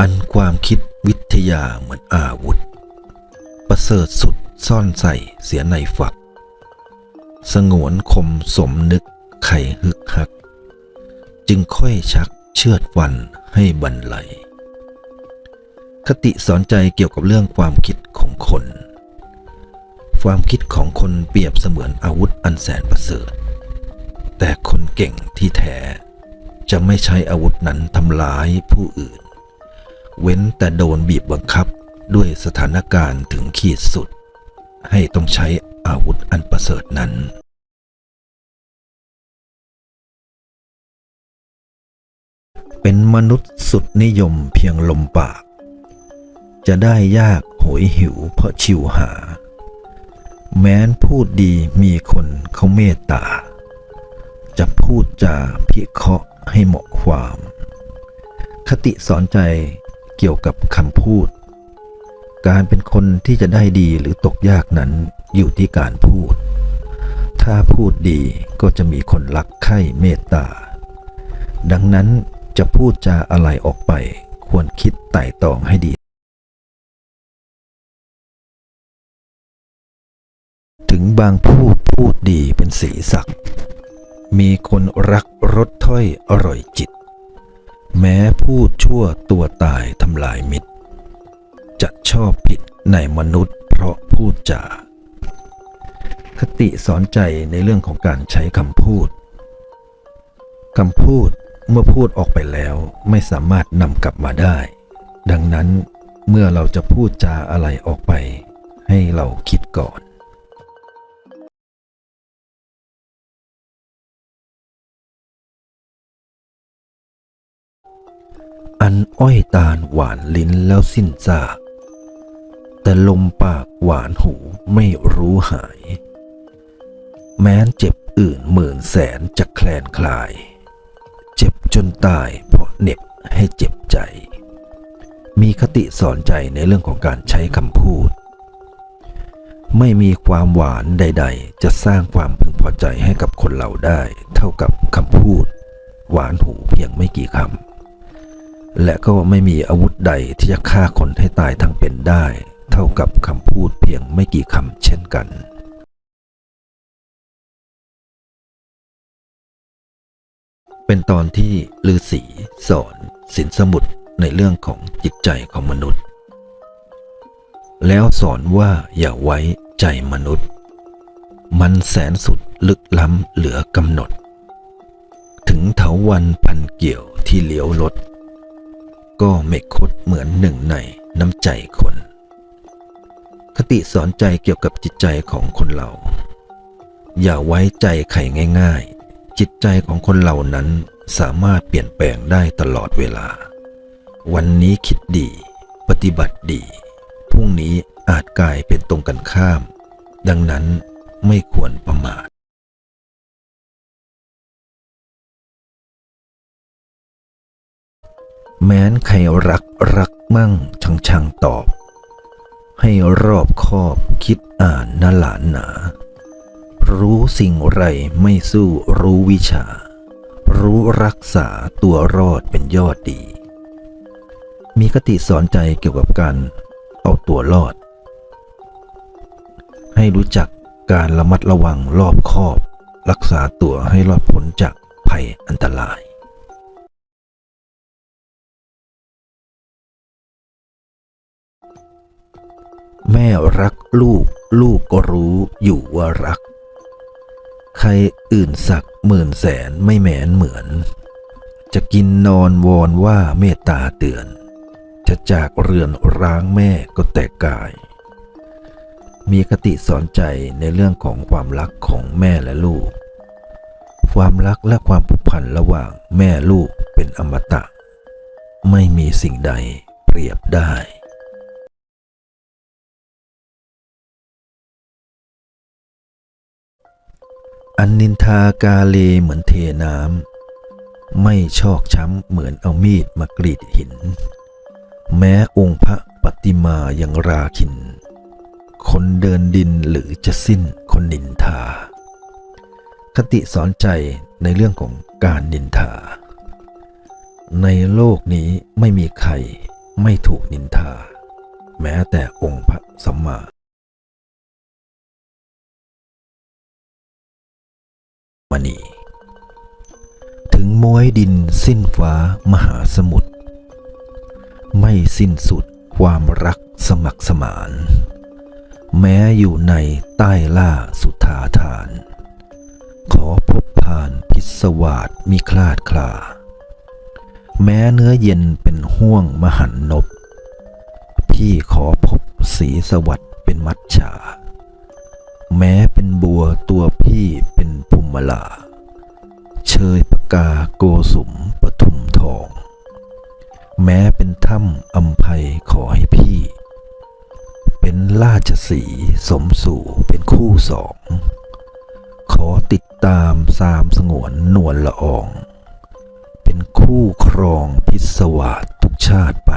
อันความคิดวิทยาเหมือนอาวุธ ประเสริฐสุดซ่อนใส่เสียในฝัก สงวนคมสมนึกไขฮึกฮัก จึงค่อยชักเชือดฟันให้บรรลัย คติสอนใจเกี่ยวกับเรื่องความคิดของคน ความคิดของคนเปรียบเสมือนอาวุธอันแสนประเสริฐ แต่คนเก่งที่แท้จะไม่ใช้อาวุธนั้นทำร้ายผู้อื่น เว้นแต่โดนบีบบังคับด้วยสถานการณ์ถึงขีดสุด ให้ต้องใช้อาวุธอันประเสริฐนั้น เป็นมนุษย์สุดนิยมเพียงลมปาก จะได้ยากโหยหิวเพราะชิวหา แม้นพูดดีมีคนเขาเมตตา จะพูดจาพิเคราะห์ให้เหมาะความ คติสอนใจ เกี่ยวกับคำพูด การเป็นคนที่จะได้ดีหรือตกยากนั้นอยู่ที่การพูด ถ้าพูดดีก็จะมีคนรักใคร่เมตตา ดังนั้นจะพูดจาอะไรออกไป ควรคิดไต่ตองให้ดี ถึงบางพูดพูดดีเป็นสีสัก มีคนรักรสถ้อยอร่อยจิต แม้พูดชั่วตัวตายทำลายมิตร จะชอบผิดในมนุษย์เพราะพูดจาคติสอนใจในเรื่องของการใช้คำพูดคำพูดเมื่อพูดออกไปแล้วไม่สามารถนำกลับมาได้ ดังนั้นเมื่อเราจะพูดจาอะไรออกไป ให้เราคิดก่อน อันอ้อยตาลหวานลิ้นแล้วสิ้นซากแต่ลมปากหวานหูไม่รู้หาย แม้นเจ็บอื่นหมื่นแสนจะแคลนคลาย เจ็บจนตายเพราะเน็บให้เจ็บใจ มีคติสอนใจในเรื่องของการใช้คำพูด ไม่มีความหวานใด ๆ จะสร้างความพึงพอใจให้กับคนเราได้ เท่ากับคำพูด หวานหูเพียงไม่กี่คำ และก็ไม่มีอาวุธใดที่จะฆ่าคนให้ตายทั้งเป็นได้ เท่ากับคำพูดเพียงไม่กี่คำเช่นกันเป็นตอนที่ฤาษีสอนสินสมุดในเรื่องของจิตใจของมนุษย์ แล้วสอนว่าอย่าไว้ใจมนุษย์ มันแสนสุดลึกล้ำเหลือกำหนด ถึงเถาวันพันเกี่ยวที่เลี้ยวลด ก็ไม่คดเหมือนหนึ่งในน้ำใจคน คติสอนใจเกี่ยวกับจิตใจของคนเรา อย่าไว้ใจใครง่าย ๆ จิตใจของคนเหล่านั้นสามารถเปลี่ยนแปลงได้ตลอดเวลา วันนี้คิดดี ปฏิบัติดี พรุ่งนี้อาจกลายเป็นตรงกันข้าม ดังนั้นไม่ควรประมาท แม้นใครรักรักมั่งชังชังตอบ ให้รอบคอบคิดอ่านนหลานหนา รู้สิ่งไรไม่สู้รู้วิชา รู้รักษาตัวรอดเป็นยอดดี มีคติสอนใจเกี่ยวกับการเอาตัวรอด ให้รู้จักการระมัดระวังรอบคอบ รักษาตัวให้รอดพ้นจากภัยอันตราย แม่รักลูก ลูกก็รู้อยู่ว่ารัก ใครอื่นสักหมื่นแสนไม่แมนเหมือน จะกินนอนวอนว่าเมตตาเตือน จะจากเรือนร้างแม่ก็แตกกาย มีคติสอนใจในเรื่องของความรักของแม่และลูก ความรักและความผูกพันระหว่างแม่ลูกเป็นอมตะ ไม่มีสิ่งใดเปรียบได้ อันนินทากาเลเหมือนเทน้ำไม่ชอกช้ำเหมือนเอามีดมากรีดหิน แม้องค์พระปฏิมายังราคิน คนเดินดินหรือจะสิ้นคนนินทา คติสอนใจในเรื่องของการนินทา ในโลกนี้ไม่มีใครไม่ถูกนินทา แม้แต่องค์พระสัมมา มณี ถึงมวยดินสิ้นฟ้ามหาสมุทรไม่สิ้นสุดความรักสมัครสมาน แม้อยู่ในใต้ล่าสุธาทาน ขอพบผ่านพิศวาสมีคลาดคลา แม้เนื้อเย็นเป็นห่วงมหันนบ พี่ขอพบสีสวัสด์เป็นมัจฉา แม้เป็นบัวตัวพี่เป็นภูมิลา เชยปกาโกสุมปทุมทอง แม้เป็นถ้ำอัมภัยขอให้พี่ เป็นราชสีสมสู่เป็นคู่สอง ขอติดตามสามสงวนนวลละออง เป็นคู่ครองพิศวาสทุกชาติไป